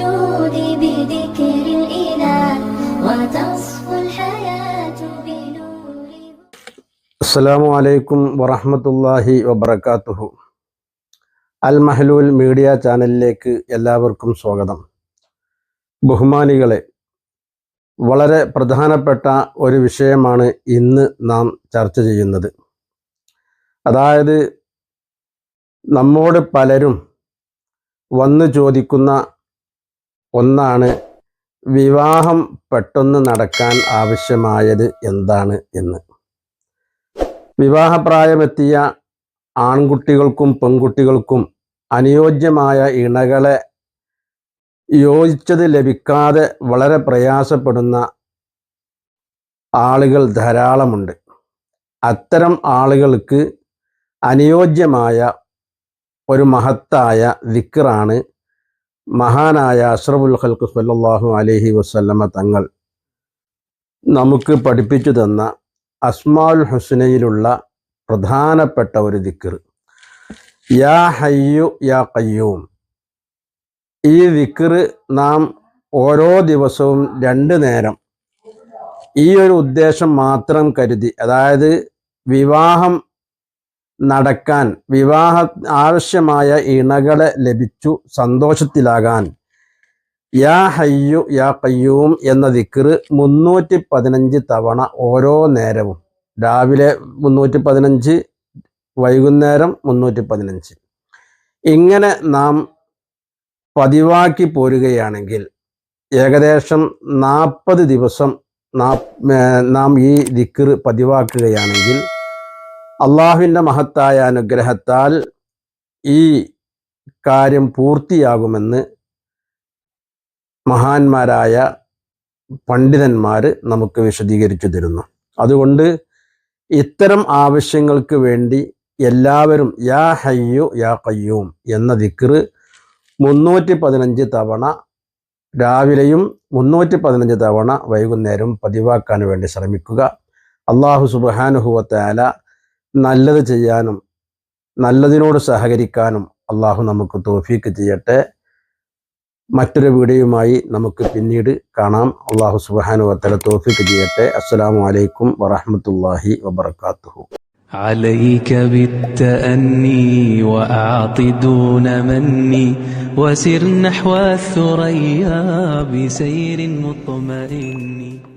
الوجود بذكر الإله وتصفو الحياة بنور അസ്സലാമു അലൈക്കും വറഹമത്തല്ലാഹി വബർക്കാത്തുഹു അൽ മഹലൂൽ മീഡിയ ചാനലിലേക്ക് എല്ലാവർക്കും സ്വാഗതം ബഹുമാനികളെ വളരെ പ്രധാനപ്പെട്ട ഒരു വിഷയമാണ് ഇന്ന് നാം ചർച്ച ചെയ്യുന്നത് അതായത് നമ്മോട് പലരും വന്നു ചോദിക്കുന്ന ഒന്നാണ് വിവാഹം പെട്ടെന്ന് നടക്കാൻ ആവശ്യമായത് എന്താണ് എന്ന്. വിവാഹപ്രായമെത്തിയ ആൺകുട്ടികൾക്കും പെൺകുട്ടികൾക്കും അനുയോജ്യമായ ഇണകളെ യോജിച്ചത് ലഭിക്കാതെ വളരെ പ്രയാസപ്പെടുന്ന ആളുകൾ ധാരാളമുണ്ട്. അത്തരം ആളുകൾക്ക് അനുയോജ്യമായ ഒരു മഹത്തായ ദിക്റാണ് മഹാനായ അഷ്റഫുൽ ഖൽക്ക് സല്ലാഹു അലഹി വസല്ലമ തങ്ങൾ നമുക്ക് പഠിപ്പിച്ചു തന്ന അസ്മാൽ ഹുസ്നയിലുള്ള പ്രധാനപ്പെട്ട ഒരു ദിക്കർ യാ ഹയ്യു യാ കയ്യൂം ഈ ദിക്കർ നാം ഓരോ ദിവസവും രണ്ട് നേരം ഈ ഒരു ഉദ്ദേശം മാത്രം കരുതി അതായത് വിവാഹം നടക്കാൻ വിവാഹ ആവശ്യമായ ഇണകളെ ലഭിച്ചു സന്തോഷത്തിലാകാൻ. യാ ഹയ്യു യാ കയ്യൂം എന്ന ദിക്ർ മുന്നൂറ്റി പതിനഞ്ച് തവണ ഓരോ നേരവും. രാവിലെ മുന്നൂറ്റി പതിനഞ്ച് വൈകുന്നേരം മുന്നൂറ്റി പതിനഞ്ച് ഇങ്ങനെ നാം പതിവാക്കി പോരുകയാണെങ്കിൽ ഏകദേശം നാൽപ്പത് ദിവസം നാം ഈ ദിക്ർ പതിവാക്കുകയാണെങ്കിൽ അള്ളാഹുവിന്റെ മഹത്തായ അനുഗ്രഹത്താൽ ഈ കാര്യം പൂർത്തിയാകുമെന്ന് മഹാന്മാരായ പണ്ഡിതന്മാർ നമുക്ക് വിശദീകരിച്ചു തരുന്നു. അതുകൊണ്ട് ഇത്തരം ആവശ്യങ്ങൾക്ക് വേണ്ടി എല്ലാവരും യാ ഹയ്യു യാ കയ്യൂം എന്ന ദിക്റ് മുന്നൂറ്റി പതിനഞ്ച് തവണ രാവിലെയും മുന്നൂറ്റി പതിനഞ്ച് തവണ വൈകുന്നേരം പതിവാക്കാൻ വേണ്ടി ശ്രമിക്കുക. അള്ളാഹു സുബാനുഹുവത്താല നല്ലത് ചെയ്യാനും നല്ലതിനോട് സഹകരിക്കാനും അള്ളാഹു നമുക്ക് തോഫീക്ക് ചെയ്യട്ടെ മറ്റൊരു വീഡിയോയുമായി നമുക്ക് പിന്നീട് കാണാം അള്ളാഹു സുബാനു വത്തല തോഫിക്ക് ചെയ്യട്ടെ അസ്സലാമു അലൈക്കും വറഹമത്തല്ലാഹി വബർക്കാത്തുഹു عليك بالتأني وأعط دون مني وسر نحو الثريا بسير مطمئن